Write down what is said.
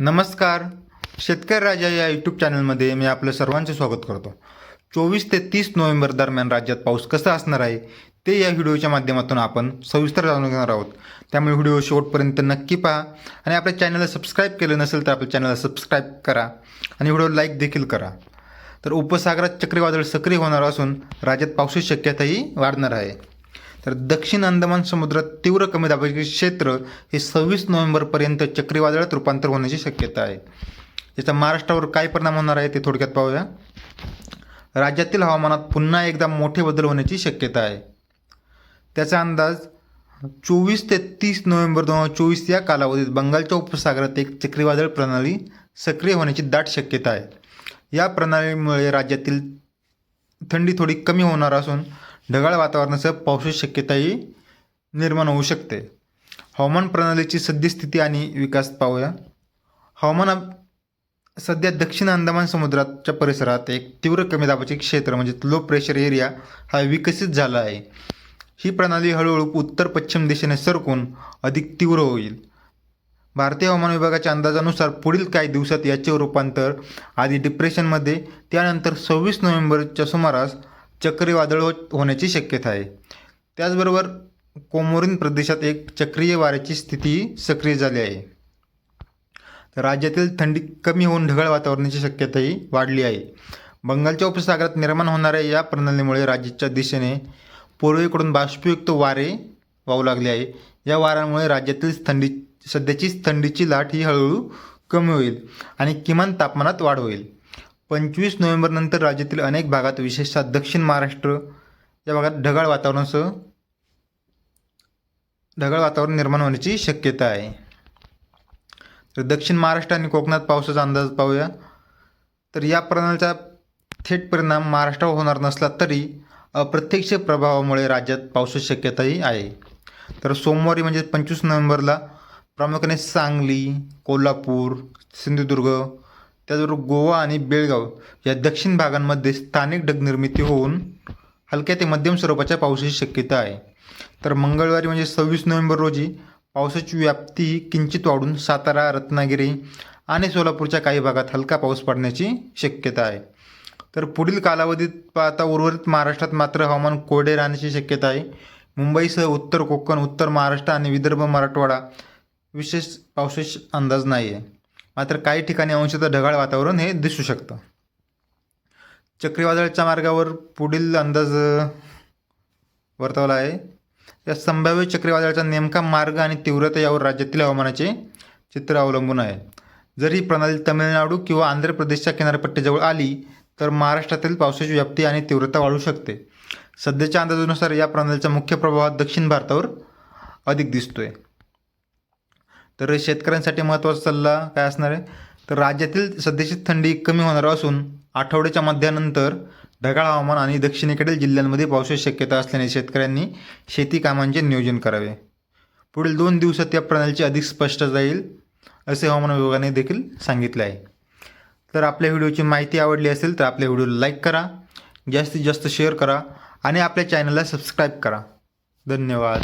नमस्कार. शेतकरी राजा या यूट्यूब चॅनलमध्ये मी आपलं सर्वांचे स्वागत करतो. चोवीस ते तीस नोव्हेंबर दरम्यान राज्यात पाऊस कसा असणार आहे ते या व्हिडिओच्या माध्यमातून आपण सविस्तर जाणून घेणार आहोत. त्यामुळे व्हिडिओ शेवटपर्यंत नक्की पहा आणि आपल्या चॅनलला सबस्क्राईब केलं नसेल तर आपल्या चॅनलला सबस्क्राईब करा आणि व्हिडिओ लाईक देखील करा. तर उपसागरात चक्रीवादळ सक्रिय होणार असून राज्यात पावसाची शक्यताही वाढणार आहे. तर दक्षिण अंदमान समुद्रात तीव्र कमी दाबाचे क्षेत्र हे सव्वीस नोव्हेंबरपर्यंत चक्रीवादळात रूपांतर होण्याची शक्यता आहे. याचा महाराष्ट्रावर काय परिणाम होणार आहे ते थोडक्यात पाहूया. राज्यातील हवामानात पुन्हा एकदा मोठे बदल होण्याची शक्यता आहे. त्याचा अंदाज चोवीस ते तीस नोव्हेंबर दोन हजार चोवीस या कालावधीत बंगालच्या उपसागरात एक चक्रीवादळ प्रणाली सक्रिय होण्याची दाट शक्यता आहे. या प्रणालीमुळे राज्यातील थंडी थोडी कमी होणार असून ढगाळ वातावरणासह पावसाची शक्यताही निर्माण होऊ शकते. हवामान प्रणालीची सद्यस्थिती आणि विकास पाहूया. हवामान सध्या दक्षिण अंदमान समुद्राच्या परिसरात एक तीव्र कमी दाबाचे क्षेत्र म्हणजे लो प्रेशर एरिया हा विकसित झाला आहे. ही प्रणाली हळूहळू उत्तर पश्चिम दिशेने सरकून अधिक तीव्र होईल. भारतीय हवामान विभागाच्या अंदाजानुसार पुढील काही दिवसात याचे रूपांतर आधी डिप्रेशनमध्ये त्यानंतर सव्वीस नोव्हेंबरच्या सुमारास चक्रीवादळ हो होण्याची शक्यता आहे. त्याचबरोबर कोमोरीन प्रदेशात एक चक्रीय वाऱ्याची स्थिती सक्रिय झाली आहे. तर राज्यातील थंडी कमी होऊन ढगाळ वातावरणाची शक्यताही वाढली आहे. बंगालच्या उपसागरात निर्माण होणाऱ्या या प्रणालीमुळे राज्याच्या दिशेने पूर्वेकडून बाष्पयुक्त वारे वाहू लागले आहे. या वाऱ्यामुळे राज्यातील थंडी सध्याची थंडीची लाट ही हळूहळू कमी होईल आणि किमान तापमानात वाढ होईल. पंचवीस नोव्हेंबरनंतर राज्यातील अनेक भागात विशेषतः दक्षिण महाराष्ट्र या भागात ढगाळ वातावरणासह ढगाळ वातावरण निर्माण होण्याची शक्यता आहे. तर दक्षिण महाराष्ट्र आणि कोकणात पावसाचा अंदाज पाहूया. तर या प्रणालीचा थेट परिणाम महाराष्ट्रावर होणार नसला तरी अप्रत्यक्ष प्रभावामुळे राज्यात पावसाची शक्यताही आहे. तर सोमवारी म्हणजे पंचवीस नोव्हेंबरला प्रामुख्याने सांगली कोल्हापूर सिंधुदुर्ग त्याचबरोबर गोवा आणि बेळगाव या दक्षिण भागांमध्ये स्थानिक ढगनिर्मिती होऊन हलक्या ते मध्यम स्वरूपाच्या पावसाची शक्यता आहे. तर मंगळवारी म्हणजे सव्वीस नोव्हेंबर रोजी पावसाची व्याप्ती ही किंचित वाढून सातारा रत्नागिरी आणि सोलापूरच्या काही भागात हलका पाऊस पडण्याची शक्यता आहे. तर पुढील कालावधीत पाहता उर्वरित महाराष्ट्रात मात्र हवामान कोरडे राहण्याची शक्यता आहे. मुंबईसह उत्तर कोकण उत्तर महाराष्ट्र आणि विदर्भ मराठवाडा विशेष पावसाचा अंदाज नाही आहे मात्र काही ठिकाणी अंशतः ढगाळ वातावरण हे दिसू शकतं. चक्रीवादळाच्या मार्गावर पुढील अंदाज वर्तवला आहे. या संभाव्य चक्रीवादळाचा नेमका मार्ग आणि तीव्रता यावर राज्यातील हवामानाचे चित्र अवलंबून आहे. जर ही प्रणाली तमिळनाडू किंवा आंध्र प्रदेशच्या किनारपट्टीजवळ आली तर महाराष्ट्रातील पावसाची व्याप्ती आणि तीव्रता वाढू शकते. सध्याच्या अंदाजानुसार या प्रणालीचा मुख्य प्रभाव हा दक्षिण भारतावर अधिक दिसतोय. तर शेतकऱ्यांसाठी महत्त्वाचा सल्ला काय असणार आहे? तर राज्यातील सध्याची थंडी कमी होणार असून आठवड्याच्या मध्यानंतर ढगाळ हवामान आणि दक्षिणेकडील जिल्ह्यांमध्ये पावसाची शक्यता असल्याने शेतकऱ्यांनी शेती कामांचे नियोजन करावे. पुढील दोन दिवसात या प्रणालीची अधिक स्पष्ट जाईल असे हवामान विभागाने देखील सांगितले आहे. तर आपल्या व्हिडिओची माहिती आवडली असेल तर आपल्या व्हिडिओला लाईक करा जास्तीत जास्त शेअर करा आणि आपल्या चॅनलला सबस्क्राईब करा. धन्यवाद.